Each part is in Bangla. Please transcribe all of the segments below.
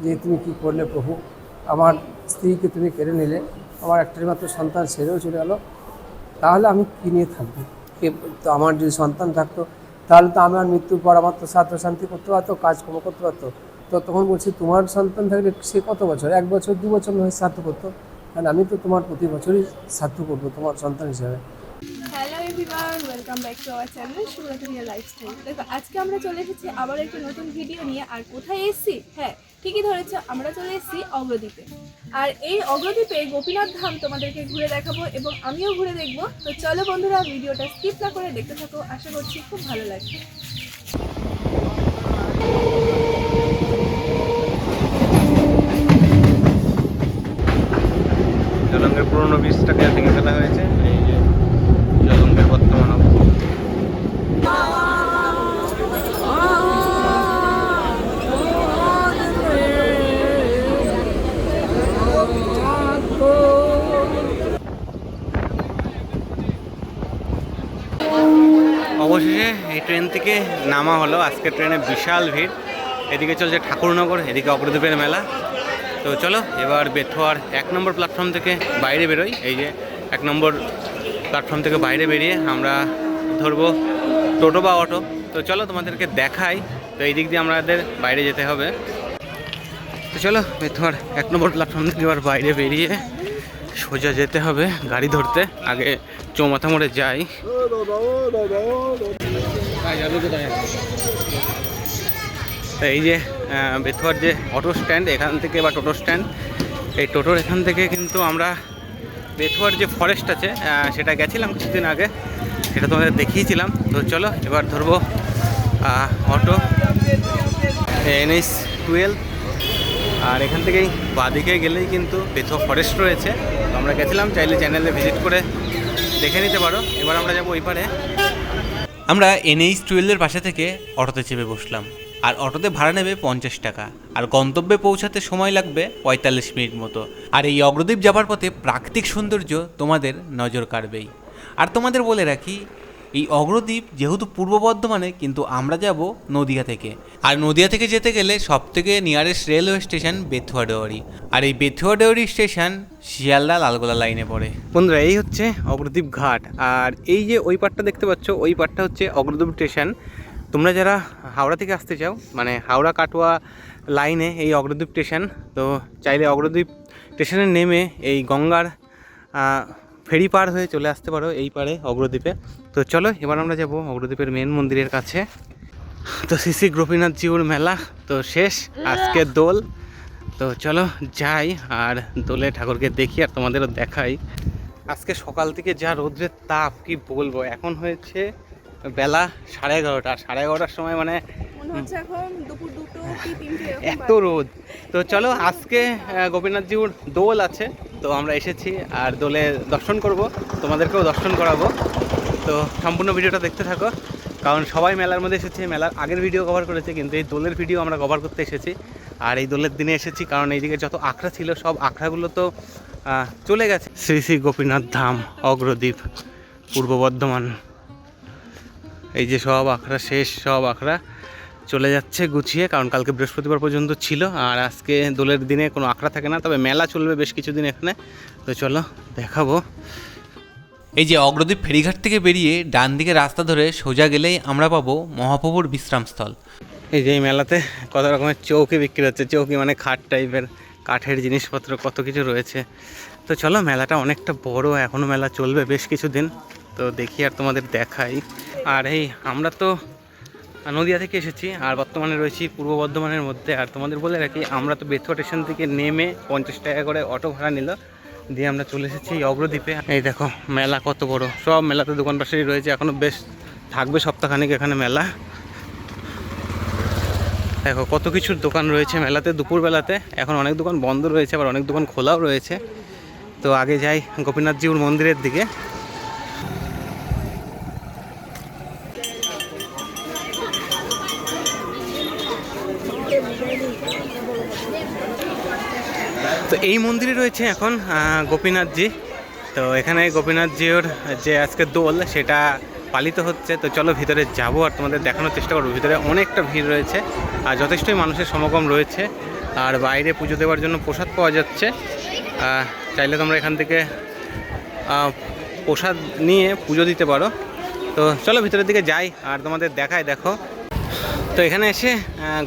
যে তুমি কি করলে প্রভু? আমার স্ত্রীকে তুমি কেড়ে নিলে, আমার একটাই মাত্র সন্তান ছেড়েও চলে গেলো, তাহলে আমি কী নিয়ে থাকব? কে- তো আমার যদি সন্তান থাকতো, তাহলে তো আমার মৃত্যুর পর আমার তো ছাত্র শান্তি করতে পারতো, কাজকর্ম করতে পারতো। তো তখন বলছি, তোমার সন্তান থাকলে সে কত বছর? এক বছর, দু বছর নয় শ্রাদ্ধ করতো। কারণ আমি তো তোমার প্রতি বছরই শ্রাদ্ধ করব, তোমার সন্তান হিসাবে। Hello welcome back to our channel lifestyle. দেখো, আজকে আমরা চলে এসেছি আবার একটি নতুন ভিডিও নিয়ে। আর কোথায় এসেছি? হ্যাঁ ঠিকই ধরেছো আমরা চলে এসেছি অগ্রদ্বীপে। আর এই অগ্রদ্বীপে গোপীনাথ ধাম তোমাদেরকে ঘুরে দেখাবো এবং আমিও ঘুরে দেখব। তো চলো বন্ধুরা, ভিডিওটা স্কিপ না করে দেখতে থাকো। আশা করছি খুব ভালো লাগবে জলঙ্গের পুরনো বীজটাকে ভেঙে ফেলা হয়েছে এই যে জলঙ্গের বর্তমান অবস্থা অবশেষে এই ট্রেন থেকে নামা হলো। আজকে ট্রেনে বিশাল ভিড়। এদিকে চলছে ঠাকুরনগর, এদিকে অগ্রদ্বীপের মেলা। তো চলো, এবার বেথুয়ার এক নম্বর প্ল্যাটফর্ম থেকে বাইরে বেরোই। এই যে এক নম্বর প্ল্যাটফর্ম থেকে বাইরে বেরিয়ে আমরা ধরবো টোটো বা অটো। তো চলো, তোমাদেরকে দেখাই। তো এই দিক দিয়ে আমাদের বাইরে যেতে হবে। তো চলো, বেথুয়ার এক নম্বর প্ল্যাটফর্ম থেকে এবার বাইরে বেরিয়ে সোজা যেতে হবে গাড়ি ধরতে। আগে চৌমাথা মোড়ে যাই। এই যে বেথুয়ার যে অটো স্ট্যান্ড এখান থেকে বা টোটো স্ট্যান্ড এই টোটোর এখান থেকে কিন্তু আমরা বেথুয়ার যে ফরেস্ট আছে সেটা গেছিলাম কিছুদিন আগে, সেটা তোমাদের দেখিয়েছিলাম। তো চলো, এবার ধরবো অটো এনএইচ টুয়েলভ আর এখান থেকেই বাদিকে গেলেই কিন্তু বেথুয়া ফরেস্ট রয়েছে। আমরা গেছিলাম, চাইলে চ্যানেলে ভিজিট করে দেখে নিতে পারো। এবার আমরা যাব ওই পারে। আমরা এনএইচ টুয়েলভের পাশে থেকে অটোতে চেপে বসলাম। আর অটোতে ভাড়া নেবে পঞ্চাশ টাকা। আর গন্তব্যে পৌঁছাতে সময় লাগবে পঁয়তাল্লিশ মিনিট মতো। আর এই অগ্রদ্বীপ যাবার পথে প্রাকৃতিক সৌন্দর্য তোমাদের নজর কাড়বেই। আর তোমাদের বলে রাখি এই অগ্রদ্বীপ যেহেতু পূর্ব বর্ধমানে, কিন্তু আমরা যাব নদিয়া থেকে। আর নদিয়া থেকে যেতে গেলে সব থেকে নিয়ারেস্ট রেলওয়ে স্টেশন বেথুয়া ডেওয়ারি আর এই বেথুয়া ডেওয়ারি স্টেশন শিয়ালদা লালগোলা লাইনে পড়ে। বন্ধুরা, এই হচ্ছে অগ্রদ্বীপ ঘাট। আর এই যে ওই পাটটা দেখতে পাচ্ছ, ওই পাটটা হচ্ছে অগ্রদ্বীপ স্টেশন তোমরা যারা হাওড়া থেকে আসতে চাও মানে হাওড়া কাটোয়া লাইনে এই অগ্রদ্বীপ স্টেশন তো চাইলে অগ্রদ্বীপ স্টেশনে নেমে এই গঙ্গার ফেরি পার হয়ে চলে আসতে পারো এই পারে অগ্রদ্বীপে। তো চলো এবার আমরা যাব অগ্রদ্বীপের মেন মন্দিরের কাছে। তো শ্রী গোপীনাথ জিউর মেলা তো শেষ আজকে দোল। তো চলো যাই আর দোলে ঠাকুরকে দেখি আর তোমাদেরও দেখাই। আজকে সকাল থেকে যা রোদ্রের তাপ কি বলব? এখন হয়েছে বেলা সাড়ে এগারোটা। সাড়ে এগারোটার সময় মানে এত রোদ। তো চলো আজকে গোপীনাথজিউর দোল আছে। তো আমরা এসেছি আর দোলে দর্শন করব, তোমাদেরকেও দর্শন করাবো। তো সম্পূর্ণ ভিডিওটা দেখতে থাকো, কারণ সবাই মেলার মধ্যে এসেছে, মেলার আগের ভিডিও কভার করেছে, কিন্তু এই দোলের ভিডিও আমরা কভার করতে এসেছি। আর এই দোলের দিনে এসেছি, কারণ এইদিকে যত আখড়া ছিল, সব আখড়াগুলো তো চলে গেছে। শ্রী শ্রী গোপীনাথ ধাম, অগ্রদ্বীপ, পূর্ব বর্ধমান, এই যে সব আখড়া, শেষ সব আখড়া। চলে যাচ্ছে গুছিয়ে কারণ কালকে বৃহস্পতিবার পর্যন্ত ছিল আর আজকে দোলের দিনে কোনো আখড়া থাকে না তবে মেলা চলবে বেশ কিছুদিন এখানে। তো চলো দেখাবো। এই যে অগ্রদ্বীপ ফেরিঘাট থেকে বেরিয়ে ডান দিকে রাস্তা ধরে সোজা গেলেই আমরা পাবো মহাপ্রভুর বিশ্রামস্থল। এই যে এই মেলাতে কত রকমের চৌকি বিক্রি হচ্ছে চৌকি মানে খাট টাইপের কাঠের জিনিসপত্র কত কিছু রয়েছে। তো চলো মেলাটা অনেকটা বড় এখনও মেলা চলবে বেশ কিছুদিন তো দেখি আর তোমাদের দেখাই। আর এই আমরা তো নদিয়া থেকে এসেছি, আর বর্তমানে রয়েছি পূর্ব বর্ধমানের মধ্যে। আর তোমাদের বলে রাখি, আমরা তো বেথুয়া স্টেশন থেকে নেমে পঞ্চাশ টাকা করে অটো ভাড়া নিল, দিয়ে আমরা চলে এসেছি অগ্রদ্বীপে। এই দেখো, মেলা কত বড়। সব মেলাতে দোকান পাশেই রয়েছে এখনও বেশ থাকবে সপ্তাহখানিক এখানে মেলা। দেখো, কত কিছুর দোকান রয়েছে মেলাতে, দুপুরবেলাতে। এখন অনেক দোকান বন্ধ রয়েছে, আবার অনেক দোকান খোলাও রয়েছে। তো আগে যাই গোপীনাথজিউর মন্দিরের দিকে। এই মন্দিরে রয়েছে এখন গোপীনাথজি। তো এখানে গোপীনাথজিওর যে আজকে দোল, সেটা পালিত হচ্ছে। তো চলো ভিতরে যাব আর তোমাদের দেখানোর চেষ্টা করব। ভিতরে অনেকটা ভিড় রয়েছে আর যথেষ্টই মানুষের সমাগম রয়েছে। আর বাইরে পুজো দেওয়ার জন্য প্রসাদ পাওয়া যাচ্ছে। চাইলে তোমরা এখান থেকে প্রসাদ নিয়ে পুজো দিতে পারো। তো চলো ভিতরের দিকে যাই আর তোমাদের দেখায় দেখো। তো এখানে এসে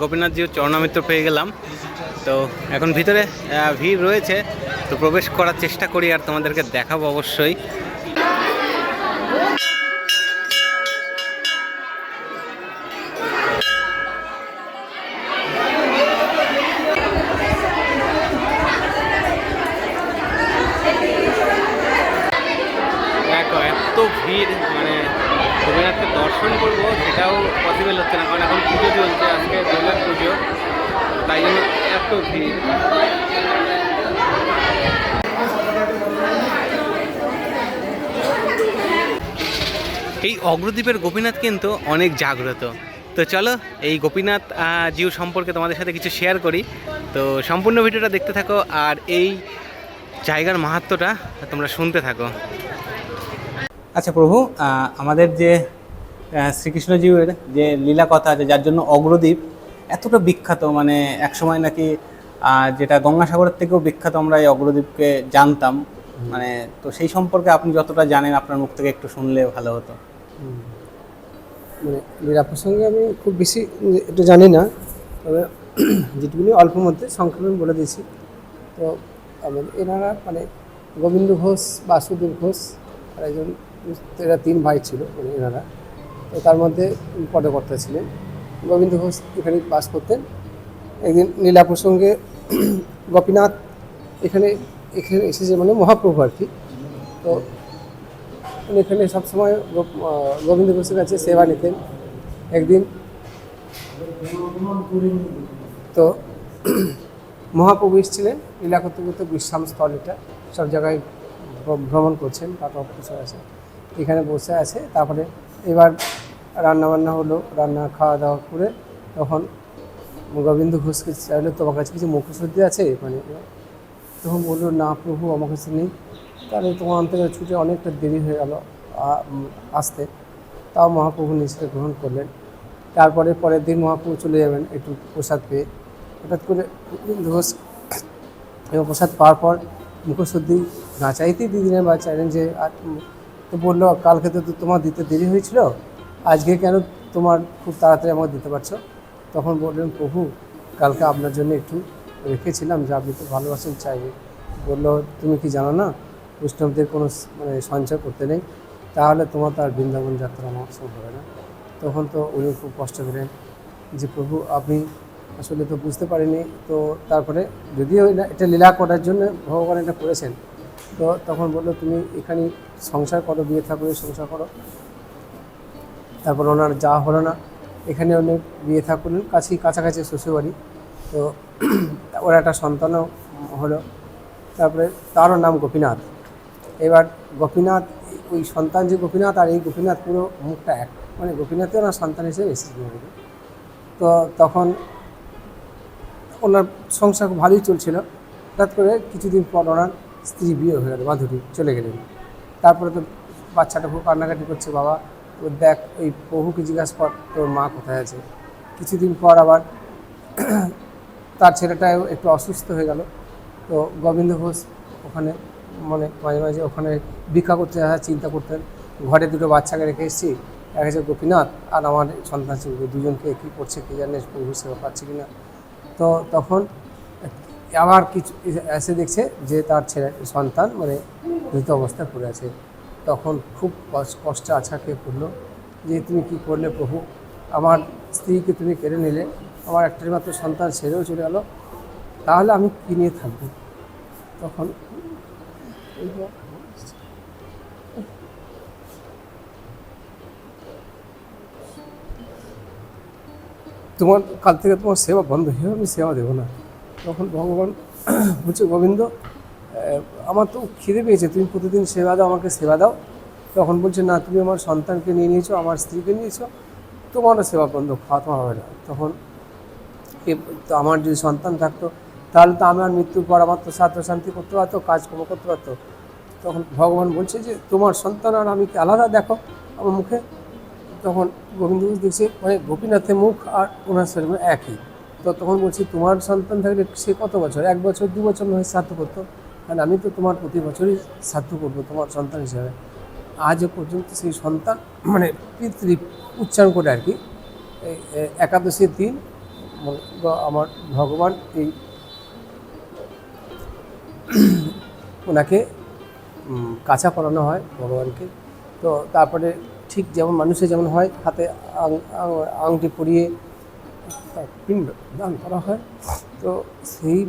গোপীনাথজির চরণামিত্র পেয়ে গেলাম। তো এখন ভিতরে ভিড় রয়েছে, তো প্রবেশ করার চেষ্টা করি আর তোমাদেরকে দেখাবো অবশ্যই। ভিড় মানে দর্শন করব, সেটাও পসিবল হচ্ছে না, কারণ এখন পুজো চলছে, আজকে দোলের পুজো। তাই এত এই অগ্রদ্বীপের গোপীনাথ কিন্তু অনেক জাগ্রত। তো চলো, এই গোপীনাথ জিউ সম্পর্কে তোমাদের সাথে কিছু শেয়ার করি। তো সম্পূর্ণ ভিডিওটা দেখতে থাকো, আর এই জায়গার মাহাত্ম্যটা তোমরা শুনতে থাকো। আচ্ছা প্রভু আমাদের যে শ্রীকৃষ্ণজীবের যে লীলা কথা আছে, যার জন্য অগ্রদ্বীপ এতটা বিখ্যাত মানে একসময় নাকি যেটা গঙ্গাসাগরের থেকেও বিখ্যাত আমরা এই অগ্রদ্বীপকে জানতাম। মানে তো সেই সম্পর্কে আপনি যতটা জানেন, আপনার মুখ থেকে একটু শুনলে ভালো হতো। মানে লীলা প্রসঙ্গে আমি খুব বেশি একটু জানি না, তবে যেটুকুনি অল্প মধ্যে সংক্ষেপে বলে দিয়েছি। তো আমাদের এনারা মানে গোবিন্দ ঘোষ, বাসুদেব ঘোষ, আর একজন, এরা তিন ভাই ছিল মানে এনারা। তো তার মধ্যে পদকর্তা ছিলেন। গোবিন্দ ঘোষ এখানে বাস করতেন। একদিন লীলা প্রসঙ্গে গোপীনাথ এখানে এখানে এসেছে মানে মহাপ্রভু আর কি। তো উনি এখানে সবসময় গোবিন্দ ঘোষের কাছে সেবা নিতেন। একদিন তো মহাপ্রভু এসেছিলেন, লীলা করতে করতে বিশ্রাম স্থল এটা, সব জায়গায় ভ্রমণ করছেন কাকা বসে আছে, এখানে বসে আছে, তারপরে এবার রান্না বান্না হলো, রান্না খাওয়া দাওয়া করে তখন গোবিন্দ ঘোষকে চাইলো, তোমার কাছে কিছু মুখশুদ্ধি আছে? মানে তখন বলল, না প্রভু, আমার কাছে নেই। তাহলে তোমার অন্তরে ছুটে অনেকটা দেরি হয়ে গেল আসতে। তাও মহাপ্রভু নিজেকে গ্রহণ করলেন। তারপরে পরের দিন মহাপ্রভু চলে যাবেন একটু প্রসাদ পেয়ে। হঠাৎ করে গোবিন্দ ঘোষ এবং প্রসাদ পাওয়ার পর মুখশুদ্ধি না চাইতেই দিদিনের বা চাইলেন যে তো বলল, কালকে তো তোমার দিতে দেরি হয়েছিল? আজকে কেন তোমার খুব তাড়াতাড়ি আমাকে দিতে পারছ? তখন বললেন, প্রভু, কালকে আপনার জন্য একটু রেখেছিলাম যে আপনি তো ভালোবাসেন চাইবে বলল, তুমি কি জানো না, বৈষ্ণবদের কোনো মানে সঞ্চয় করতে নেই, তাহলে তোমার তো আর বৃন্দাবন যাত্রা আমার সব হবে না। তখন তো উনি খুব কষ্ট পেলেন যে, প্রভু, আপনি আসলে তো বুঝতে পারিনি তো তারপরে যদিও এটা লীলা করার জন্য ভগবান এটা করেছেন, তো তখন বলল, তুমি এখানে সংসার করো, বিয়ে থাকলে সংসার করো। তারপর ওনার যা হলো না, এখানে উনি বিয়ে থা করলেন কাছেই কাছাকাছি শ্বশুরবাড়ি। তো ওর একটা সন্তানও হলো। তারপরে তারও নাম গোপীনাথ। এবার গোপীনাথ, ওই সন্তান যে গোপীনাথ আর এই গোপীনাথ পুরো মুখটা এক। মানে গোপীনাথই ওনার সন্তান হিসেবে এসেছিল তো তখন ওনার সংসার ভালোই চলছিল। হঠাৎ করে কিছুদিন পর ওনার স্ত্রী বিয়ে হয়ে গেল মাধুরী চলে গেলেন। তারপরে তো বাচ্চাটা খুব কান্নাকাটি করছে, বাবা দেখ, ওই প্রভুকে জিজ্ঞাসা কর, তোর মা কোথায় আছে? কিছুদিন পর আবার তার ছেলেটাও একটু অসুস্থ হয়ে গেল। তো গোবিন্দ ঘোষ ওখানে মানে মাঝে মাঝে ওখানে ভিক্ষা করতে আসা চিন্তা করতেন। ঘরে দুটো বাচ্চাকে রেখে এসেছি। এক হচ্ছে গোপীনাথ আর আমার সন্তান ছিল দুজনকে কী করছে কে জানে প্রভু সেবা পাচ্ছে কি না তো তখন আবার কিছু এসে দেখছে যে তার ছেলে, সন্তান মানে মৃত অবস্থায় পড়ে আছে। তখন খুব কষ্ট- আছাকে পড়ল যে তুমি কি করলে প্রভু? আমার স্ত্রীকে তুমি কেড়ে নিলে, আমার একটাই মাত্র সন্তান ছেড়েও চলে গেল, তাহলে আমি কী নিয়ে থাকব? তখন তোমার, কাল থেকে তোমার সেবা বন্ধ হয়ে আমি সেবা দেবো না। তখন ভগবান বলছে গোবিন্দ আমার তো খিদে পেয়েছে, তুমি প্রতিদিন সেবা দাও, আমাকে সেবা দাও। তখন বলছে, না, তুমি আমার সন্তানকে নিয়ে নিয়েছো, আমার স্ত্রীকে নিয়েছো, তোমারও সেবা বন্ধ, খাওয়া তোমার হবে না। তখন তো আমার যদি সন্তান থাকতো, তাহলে তো আমার মৃত্যুর পর আমার তো সাধ্য শান্তি করতে পারতো, কাজকর্ম করতে পারতো। তখন ভগবান বলছে যে, তোমার সন্তান আর আমি আলাদা? দেখো আমার মুখে। তখন গোবিন্দ দেখছে মানে গোপীনাথের মুখ আর ওনার শরীর একই। তো তখন বলছি, তোমার সন্তান থাকলে সে কত বছর? এক বছর, দু বছর নয় শ্রাদ্ধ করতো। কারণ আমি তো তোমার প্রতি বছরই শ্রাদ্ধ করব, তোমার সন্তান হিসাবে। আজও পর্যন্ত সেই সন্তান মানে পিতৃ উচ্চারণ করে আর কি একাদশীর দিন আমার ভগবান এই ওনাকে কাঁচা করানো হয় ভগবানকে। তো তারপরে ঠিক যেমন মানুষের যেমন হয়, হাতে আংটি পরিয়ে পিণ্ড দান করা হয়। তো সেই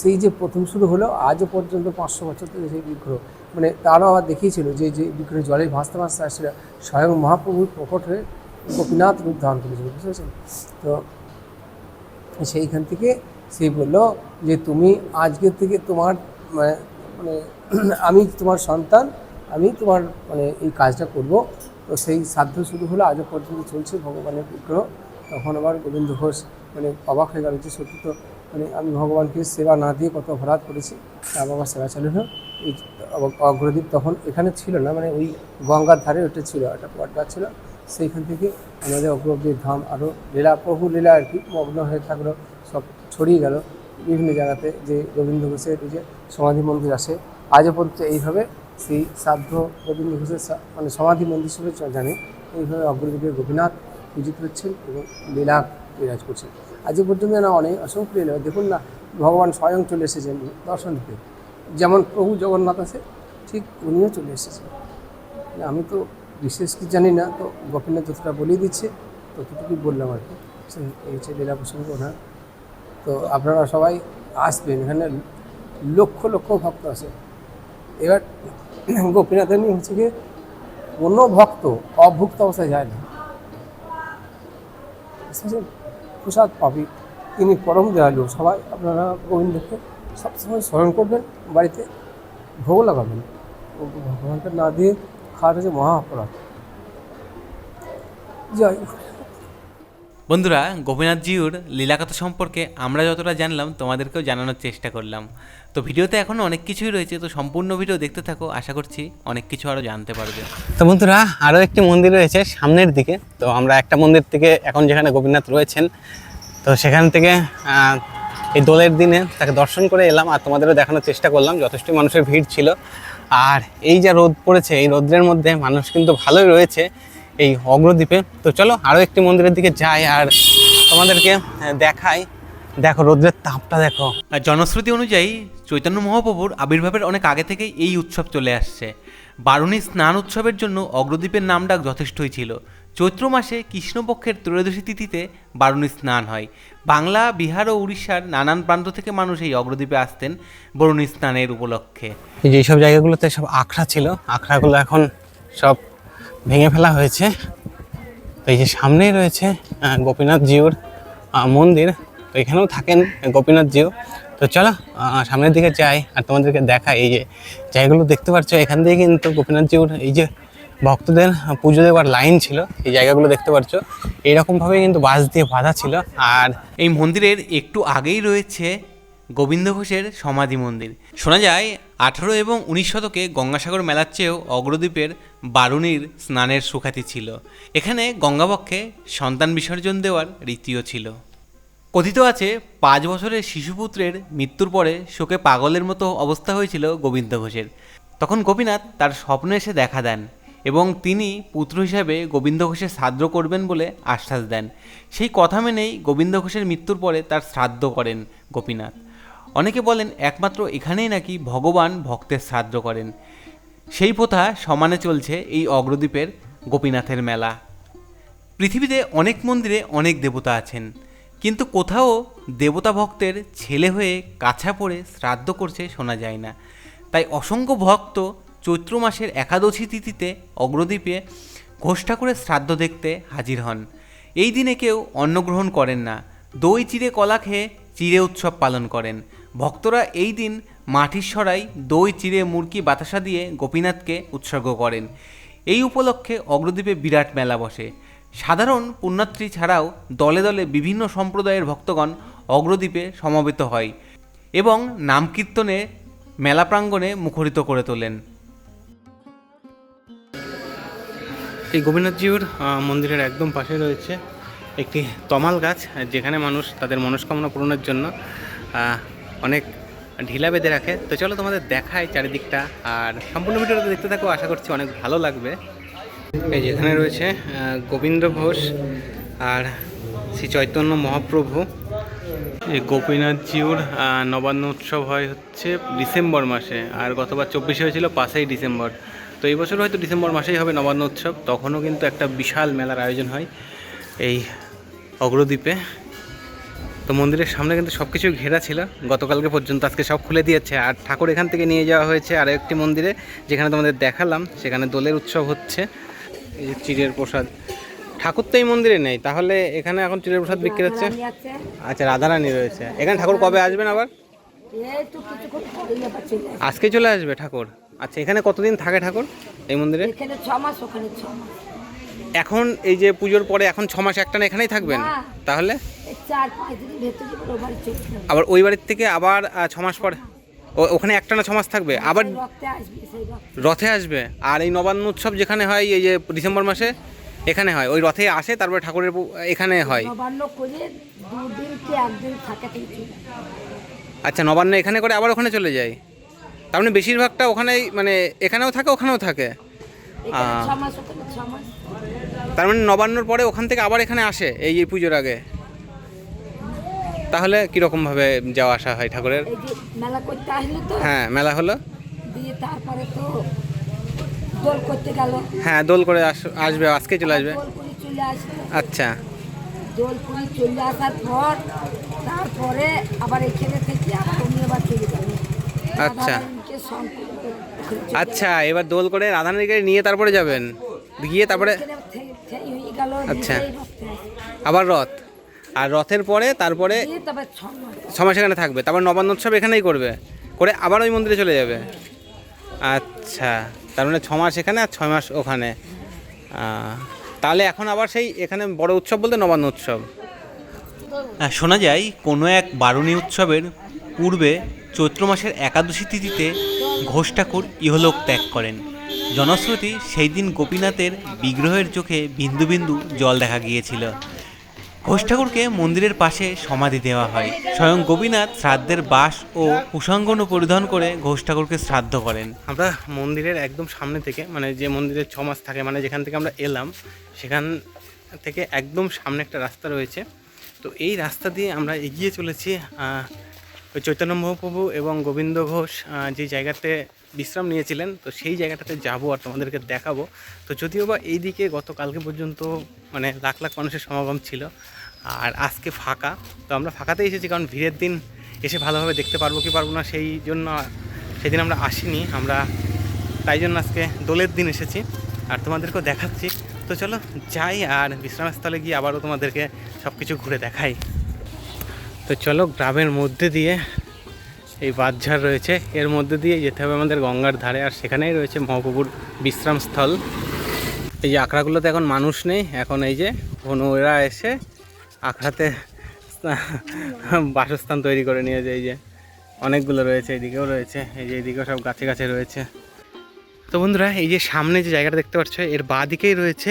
সেই যে প্রথম শুরু হলো, আজও পর্যন্ত পাঁচশো বছর থেকে সেই বিগ্রহ। মানে তারাও আবার দেখিয়েছিল যে যে বিগ্রহ জলে ভাসতে ভাসতে আসছিল। স্বয়ং মহাপ্রভুর প্রকট হয়ে গোপীনাথ রূপ ধারণ করেছিল, বুঝতে তো সেইখান থেকে সে বলল যে, তুমি আজকের থেকে তোমার মানে মানে আমি তোমার সন্তান, আমি তোমার মানে এই কাজটা করব। তো সেই সাধ্য শুরু হলো, আজও পর্যন্ত চলছে ভগবানের বিগ্রহ। তখন আবার গোবিন্দ ঘোষ মানে অবাক হয়ে গেল যে সত্যি তো মানে আমি ভগবানকে সেবা না দিয়ে কত অপরাধ করেছি তারপর আমার সেবা চালু হলো এই অগ্রদীপ তখন এখানে ছিল না মানে ওই গঙ্গার ধারে ওটা ছিল, একটা গাছ ছিল। সেইখান থেকে আমাদের অগ্রদীপ ধাম আরও লীলা প্রভু লীলা আর কি, মগ্ন হয়ে থাকল, সব ছড়িয়ে গেল। বিভিন্ন জায়গাতে যে রবীন্দ্র ঘোষের যে সমাধি মন্দির আছে, আজও পর্যন্ত এইভাবে সেই শ্রাদ্ধ রবীন্দ্র ঘোষের মানে সমাধি মন্দির হিসেবে জানে। এইভাবে অগ্রদীপের গোপীনাথ পূজিত হচ্ছেন এবং লীলা বিরাজ করছেন। আজও পর্যন্ত না অনেক অসংখ্য লীলা। দেখুন না, ভগবান স্বয়ং চলে এসেছেন দর্শন দিতে। যেমন প্রভু জগন্নাথ আছে, ঠিক উনিও চলে এসেছেন। আমি তো বিশেষ কি জানি না, তো গোপীনাথ যতটা বলেই দিচ্ছে, ততটুকুই বললাম আর কি। এই হচ্ছে লীলা প্রসঙ্গ ওনার তো আপনারা সবাই আসবেন, এখানে লক্ষ লক্ষ ভক্ত আছে। এবার গোপীনাথের নিয়ে হচ্ছে গিয়ে কোনো ভক্ত অভুক্ত অবস্থায় যায় না। প্রসাদ পাবি। তিনি পরম দয়ালু। সবাই আপনারা গোবিন্দকে সবসময় স্মরণ করবেন, বাড়িতে ভোগ লাগাবেন। ও ভগবানকে না দিয়ে খাওয়াটা হচ্ছে মহা অপরাধ জয় বন্ধুরা গোপীনাথজিউর লীলাকথা সম্পর্কে আমরা যতটা জানলাম, তোমাদেরকেও জানানোর চেষ্টা করলাম। তো ভিডিওতে এখনও অনেক কিছুই রয়েছে, তো সম্পূর্ণ ভিডিও দেখতে থাকো, আশা করছি অনেক কিছু আরও জানতে পারবে। তো বন্ধুরা আরও একটি মন্দির রয়েছে সামনের দিকে। তো আমরা একটা মন্দির থেকে এখন যেখানে গোপীনাথ রয়েছেন, তো সেখান থেকে এই দোলের দিনে তাকে দর্শন করে এলাম আর তোমাদেরও দেখানোর চেষ্টা করলাম। যথেষ্ট মানুষের ভিড় ছিল। আর এই যে রোদ পড়েছে, এই রোদ্রের মধ্যে মানুষ কিন্তু ভালোই রয়েছে। এই অগ্রদ্বীপে। তো চলো আরও একটি মন্দিরের দিকে যাই আর তোমাদেরকে আহ, দেখাই। দেখো রোদ্রের তাপটা দেখো। আর জনশ্রুতি অনুযায়ী চৈতন্য মহাপ্রভুর আবির্ভাবের অনেক আগে থেকেই এই উৎসব চলে আসছে। বারুণী স্নান উৎসবের জন্য অগ্রদ্বীপের নামডাক যথেষ্টই ছিল। চৈত্র মাসে কৃষ্ণপক্ষের ত্রয়োদশী তিথিতে বারুণী স্নান হয়। বাংলা বিহার ও উড়িষ্যার নানান প্রান্ত থেকে মানুষ এই অগ্রদ্বীপে আসতেন বরুণী স্নানের উপলক্ষে। এই যে এইসব জায়গাগুলোতে সব আখড়া ছিল আখড়াগুলো এখন সব ভেঙে ফেলা হয়েছে। তো এই যে সামনেই রয়েছে গোপীনাথ জিউর মন্দির। তো এখানেও থাকেন গোপীনাথ জিউ। তো চলো সামনের দিকে যাই আর তোমাদেরকে দেখা এই যে জায়গাগুলো দেখতে পাচ্ছ, এখান দিয়ে কিন্তু গোপীনাথ জিউর এই যে ভক্তদের পুজো দেওয়ার লাইন ছিল, এই জায়গাগুলো দেখতে পাচ্ছ। এইরকমভাবে কিন্তু বাঁশ দিয়ে বাঁধা ছিল। আর এই মন্দিরের একটু আগেই রয়েছে গোবিন্দ ঘোষের সমাধি মন্দির। শোনা যায় আঠারো এবং উনিশ শতকে গঙ্গাসাগর মেলার চেয়েও অগ্রদ্বীপের বারুণীর স্নানের সুখ্যাতি ছিল। এখানে গঙ্গাবক্ষে সন্তান বিসর্জন দেওয়ার রীতিও ছিল। কথিত আছে, পাঁচ বছরের শিশুপুত্রের মৃত্যুর পরে শোকে পাগলের মতো অবস্থা হয়েছিল গোবিন্দ ঘোষের। তখন গোপীনাথ তার স্বপ্নে এসে দেখা দেন এবং তিনি পুত্র হিসাবে গোবিন্দ ঘোষের শ্রাদ্ধ করবেন বলে আশ্বাস দেন। সেই কথা মেনেই গোবিন্দ ঘোষের মৃত্যুর পরে তার শ্রাদ্ধ করেন গোপীনাথ। অনেকে বলেন একমাত্র এখানেই নাকি ভগবান ভক্তের শ্রাদ্ধ করেন। সেই প্রথা সমানে চলছে এই অগ্রদ্বীপের গোপীনাথের মেলা। পৃথিবীতে অনেক মন্দিরে অনেক দেবতা আছেন, কিন্তু কোথাও দেবতা ভক্তের ছেলে হয়ে কাছা পড়ে শ্রাদ্ধ করছে শোনা যায় না। তাই অসংখ্য ভক্ত চৈত্র মাসের একাদশী তিথিতে অগ্রদ্বীপে ঘোষ ঠাকুরের শ্রাদ্ধ দেখতে হাজির হন। এই দিনে কেউ অন্নগ্রহণ করেন না, দই, চিড়ে, কলা খেয়ে চিড়ে উৎসব পালন করেন। ভক্তরা এই দিন মাটির সরাই দই, চিড়ে মুরকি বাতাসা দিয়ে গোপীনাথকে উৎসর্গ করেন। এই উপলক্ষে অগ্রদ্বীপে বিরাট মেলা বসে। সাধারণ পুণ্যার্থী ছাড়াও দলে দলে বিভিন্ন সম্প্রদায়ের ভক্তগণ অগ্রদ্বীপে সমবেত হয় এবং নাম কীর্তনে মেলা প্রাঙ্গণে মুখরিত করে তোলেন। এই গোপীনাথজিউর মন্দিরের একদম পাশে রয়েছে একটি তমাল গাছ, যেখানে মানুষ তাদের মনস্কামনা পূরণের জন্য অনেক ঢিলা বেঁধে রাখে। তো চলো তোমাদের দেখায় চারিদিকটা। আর সম্পূর্ণ ভিডিওটা দেখতে থাকো, আশা করছি অনেক ভালো লাগবে। এই যেখানে রয়েছে গোবিন্দ ঘোষ আর শ্রী চৈতন্য মহাপ্রভু। এই গোপীনাথজিউর নবান্ন উৎসব হয় হচ্ছে ডিসেম্বর মাসে, আর গতবার চব্বিশে হয়েছিল পাঁচই ডিসেম্বর। তো এই বছর হয়তো ডিসেম্বর মাসেই হবে নবান্ন উৎসব, তখনও কিন্তু একটা বিশাল মেলার আয়োজন হয় এই অগ্রদ্বীপে। তো মন্দিরের সামনে কিন্তু সব কিছু ঘেরা ছিল। গতকালকে পর্যন্ত আজকে সব খুলে দিয়েছে। আর ঠাকুর এখান থেকে নিয়ে যাওয়া হয়েছে আরও একটি মন্দিরে যেখানে তোমাদের দেখালাম। সেখানে দোলের উৎসব হচ্ছে। এই যে চিড়ের প্রসাদ। ঠাকুর তো এই মন্দিরে নেই। তাহলে এখানে এখন চিড়ের প্রসাদ বিক্রি হচ্ছে? আচ্ছা রাধারানী রয়েছে। এখানে ঠাকুর কবে আসবেন আবার। আজকে চলে আসবে ঠাকুর? আচ্ছা এখানে কতদিন থাকে ঠাকুর এই মন্দিরে? এখানে ছ মাস ওখানে ছ মাস। এখন এই যে পুজোর পরে এখন ছ মাস একটানা এখানেই থাকবেন? তাহলে? আবার ওই বাড়ির থেকে আবার ছ মাস পরে? ওখানে একটানা ছ মাস থাকবে? আবার রথে আসবে আর এই নবান্ন উৎসব যেখানে হয় এই যে ডিসেম্বর মাসে এখানে হয়? ওই রথে আসে তারপরে ঠাকুরের এখানে হয়। আচ্ছা নবান্ন এখানে করে আবার ওখানে চলে যায়? তার মানে বেশিরভাগটা ওখানেই মানে এখানেও থাকে ওখানেও থাকে? তার মানে নবান্নর পরে ওখান থেকে আবার এখানে আসে এই এই পুজোর আগে? তাহলে কীরকমভাবে যাওয়া আসা হয় ঠাকুরের? মেলা করতে আসলো তো। হ্যাঁ মেলা হলো। দিয়ে তারপরে তো দোল করতে গেল। হ্যাঁ দোল করে আস- আসবে আজকে চলে আসবে। চলে আসবে। আচ্ছা। দোল করে চলে আসার পর তারপরে আবার এখানে থেকে আবার উনি আবার চলে যাবে। আচ্ছা। আচ্ছা এবার দোল করে রাধারানীকে নিয়ে তারপরে যাবেন? গিয়ে তারপরে আচ্ছা। আসবে। আবার রথ। আর রথের পরে তারপরে ছ মাস এখানে থাকবে। তারপর নবান্ন উৎসব এখানেই করবে। করে আবার ওই মন্দিরে চলে যাবে। আচ্ছা। তার মানে ছ মাস এখানে আর ছয় মাস ওখানে। তাহলে এখন আবার সেই এখানে বড় উৎসব বলতে নবান্ন উৎসব। শোনা যায় কোনো এক বারুণী উৎসবের পূর্বে চৈত্র মাসের একাদশী তিথিতে ঘোষ ঠাকুর ইহলোক ত্যাগ করেন। জনশ্রুতি সেই দিন গোপীনাথের বিগ্রহের চোখে বিন্দু বিন্দু জল দেখা গিয়েছিল। ঘোষ ঠাকুরকে মন্দিরের পাশে সমাধি দেওয়া হয়। স্বয়ং গোপীনাথ শ্রাদ্ধের বাস ও কুষাঙ্গন পরিধান করে ঘোষ ঠাকুরকে শ্রাদ্ধ করেন। আমরা মন্দিরের একদম সামনে থেকে মানে যে মন্দিরের ছ মাস থাকে মানে যেখান থেকে আমরা এলাম, সেখান থেকে একদম সামনে একটা রাস্তা রয়েছে। তো এই রাস্তা দিয়ে আমরা এগিয়ে চলেছি চৈতন্য মহাপ্রভু এবং গোবিন্দ ঘোষ যে জায়গাতে বিশ্রাম নিয়েছিলেন, তো সেই জায়গাটাতে যাব আর তোমাদেরকে দেখাবো। তো যদিও বা এই দিকে গতকালকে পর্যন্ত মানে লাখ লাখ মানুষের সমাগম ছিল, আর আজকে ফাঁকা, তো আমরা ফাঁকাতে এসেছি কারণ ভিড়ের দিন এসে ভালোভাবে দেখতে পারব কি পারব না সেই জন্য সেদিন আমরা আসিনি, আমরা তাই জন্য আজকে দোলের দিন এসেছি। আর তোমাদেরকেও দেখাচ্ছি, তো চলো যাই আর বিশ্রামস্থলে গিয়ে আবারও তোমাদেরকে সব কিছু ঘুরে দেখাই। তো চলো গ্রামের মধ্যে দিয়ে এই বাঁধঝাড় রয়েছে। এর মধ্যে দিয়ে যেতে হবে আমাদের গঙ্গার ধারে। আর সেখানেই রয়েছে মহাপ্রভুর বিশ্রামস্থল। এই যে আখড়াগুলোতে এখন মানুষ নেই, এখন এই যে এরা এসে আখড়াতে বাসস্থান তৈরি করে নিয়েছে। এই যে অনেকগুলো রয়েছে এইদিকেও রয়েছে, এই যে এইদিকেও সব গাছে গাছে রয়েছে। তো বন্ধুরা, এই যে সামনে যে জায়গাটা দেখতে পাচ্ছ, এর বাঁ দিকেই রয়েছে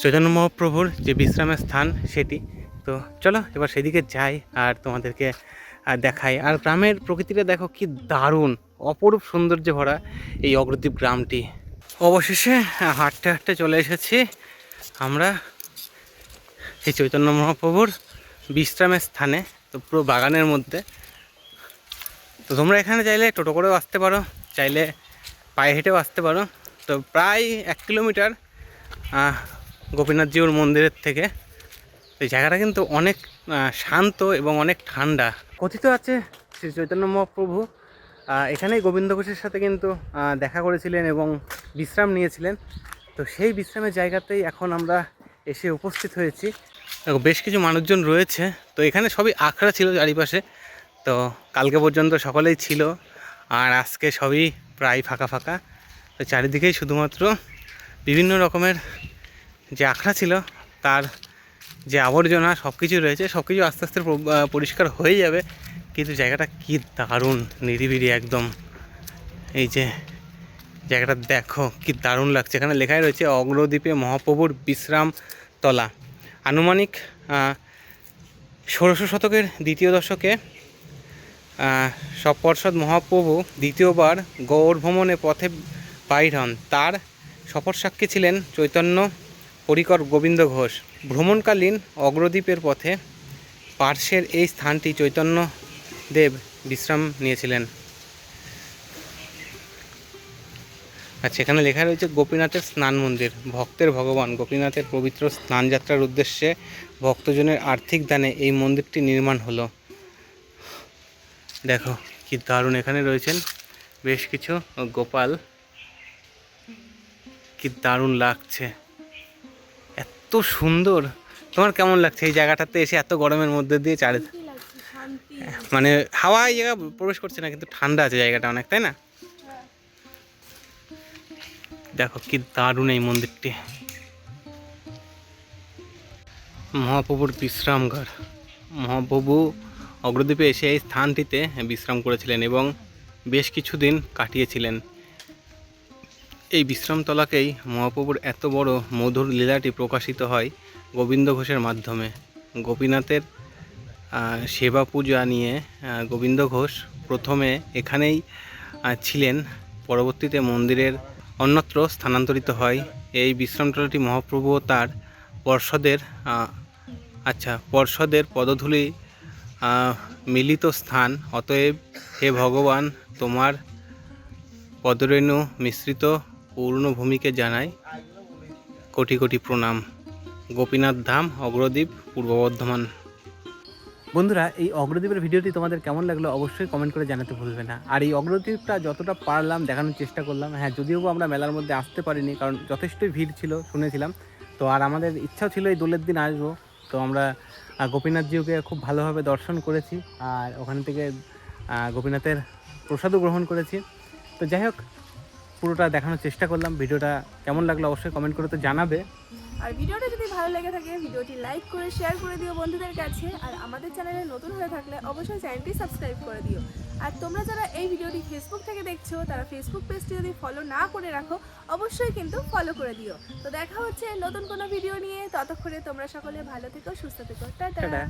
চৈতন্য মহাপ্রভুর যে বিশ্রামের স্থান সেটি। তো চলো, এবার সেদিকে যাই, আর তোমাদেরকে দেখাই আর গ্রামের প্রকৃতিটা দেখো কি দারুণ, অপরূপ সৌন্দর্যে ভরা এই অগ্রদ্বীপ গ্রামটি। অবশেষে হাঁটতে হাঁটতে চলে এসেছি আমরা এই চৈতন্য মহাপ্রভুর বিশ্রামের স্থানে, তো পুরো বাগানের মধ্যে। তো তোমরা এখানে চাইলে টোটো করেও আসতে পারো, চাইলে পায়ে হেঁটেও আসতে পারো। তো প্রায় এক কিলোমিটার গোপীনাথজিউর মন্দিরের থেকে। এই জায়গাটা কিন্তু অনেক শান্ত এবং অনেক ঠান্ডা। কথিত আছে শ্রী চৈতন্য মহাপ্রভু। এখানেই গোবিন্দ ঘোষের সাথে কিন্তু দেখা করেছিলেন এবং বিশ্রাম নিয়েছিলেন। তো সেই বিশ্রামের জায়গাতেই এখন আমরা এসে উপস্থিত হয়েছি। বেশ কিছু মানুষজন রয়েছে। তো এখানে সবই আখড়া ছিল চারিপাশে। তো কালকে পর্যন্ত সকলেই ছিল। আর আজকে সবই প্রায় ফাঁকা ফাঁকা। তো চারিদিকেই শুধুমাত্র বিভিন্ন রকমের যে আখড়া ছিল, তার যে আবর্জনা সব কিছু রয়েছে সব কিছু আস্তে আস্তে পরিষ্কার হয়ে যাবে। কিন্তু জায়গাটা কি দারুণ, নিরিবিলি একদম। এই যে জায়গাটা দেখো, কি দারুণ লাগছে। এখানে লেখাই রয়েছে, অগ্রদ্বীপে মহাপ্রভুর বিশ্রাম তলা। আনুমানিক ষোড়শ শতকের দ্বিতীয় দশকে সপর্ষদ মহাপ্রভু দ্বিতীয়বার গৌর ভ্রমণে পথে বাইর হন। তার সফর সাক্ষী ছিলেন চৈতন্য পরিকর গোবিন্দ ঘোষ। ভ্রমণকালীন অগ্রদ্বীপের পথে পার্শ্বের এই স্থানটি চৈতন্য দেব বিশ্রাম নিয়েছিলেন। আচ্ছা এখানে লেখা রয়েছে গোপীনাথের স্নান মন্দির। ভক্তের ভগবান, গোপীনাথের পবিত্র স্নানযাত্রার উদ্দেশ্যে ভক্তজনের আর্থিক দানে এই মন্দিরটি নির্মাণ হলো। দেখো, কি দারুণ এখানে রয়েছেন বেশ কিছু গোপাল। কি দারুণ লাগছে। এত সুন্দর। তোমার কেমন লাগছে এই জায়গাটাতে এসে এত গরমের মধ্যে দিয়ে চারি মানে হাওয়া এই জায়গা প্রবেশ করছে না কিন্তু ঠান্ডা আছে জায়গাটা অনেক তাই না? দেখো কি দারুণ এই মন্দিরটি। মহাপ্রভুর বিশ্রামঘর। মহাপ্রভু অগ্রদ্বীপে এসে এই স্থানটিতে বিশ্রাম করেছিলেন এবং বেশ কিছুদিন কাটিয়েছিলেন। এই বিশ্রামতলাকেই মহাপ্রভুর এত বড় মধুর লীলাটি প্রকাশিত হয় গোবিন্দ ঘোষের মাধ্যমে। গোপীনাথের সেবা পূজা নিয়ে গোবিন্দ ঘোষ প্রথমে এখানেই ছিলেন। পরবর্তীতে মন্দিরের অন্যত্র স্থানান্তরিত হয়। এই বিশ্রামতলাটি মহাপ্রভু তার পর্ষদের আচ্ছা পর্ষদের পদধূলি মিলিত স্থান। অতএব হে ভগবান, তোমার পদরেণু মিশ্রিত পূর্ণ ভূমিকে জানাই কোটি কোটি প্রণাম। গোপীনাথ ধাম অগ্রদ্বীপ পূর্ব বর্ধমান। বন্ধুরা এই অগ্রদ্বীপের ভিডিওটি তোমাদের কেমন লাগল অবশ্যই কমেন্ট করে জানাতে ভুলবে না। আর এই অগ্রদ্বীপটা যতটা পারলাম দেখানোর চেষ্টা করলাম। হ্যাঁ যদিও আমরা মেলার মধ্যে আসতে পারিনি কারণ যথেষ্টই ভিড় ছিল শুনেছিলাম। তো আর আমাদের ইচ্ছাও ছিল এই দোলের দিন আসব। তো আমরা আহ, গোপীনাথজিউকে খুব ভালোভাবে দর্শন করেছি। আর ওখান থেকে গোপীনাথের প্রসাদও গ্রহণ করেছি। তো যাই হোক পুরোটা দেখানোর চেষ্টা করলাম। ভিডিওটা কেমন লাগল অবশ্যই কমেন্ট করে তো জানাবে। আর ভিডিওটা যদি ভালো লেগে থাকে ভিডিওটি লাইক করে শেয়ার করে দিও বন্ধুদের কাছে। আর আমাদের চ্যানেলে নতুন হয়ে থাকলে অবশ্যই চ্যানেলটি সাবস্ক্রাইব করে দিও। আর তোমরা যারা এই ভিডিওটি ফেসবুক থেকে দেখছ তারা ফেসবুক পেজটি যদি ফলো না করে রাখো অবশ্যই কিন্তু ফলো করে দিও। তো দেখা হচ্ছে নতুন কোনো ভিডিও নিয়ে। ততক্ষণে তোমরা সকলে ভালো থেকো সুস্থ থেকো। টাটা।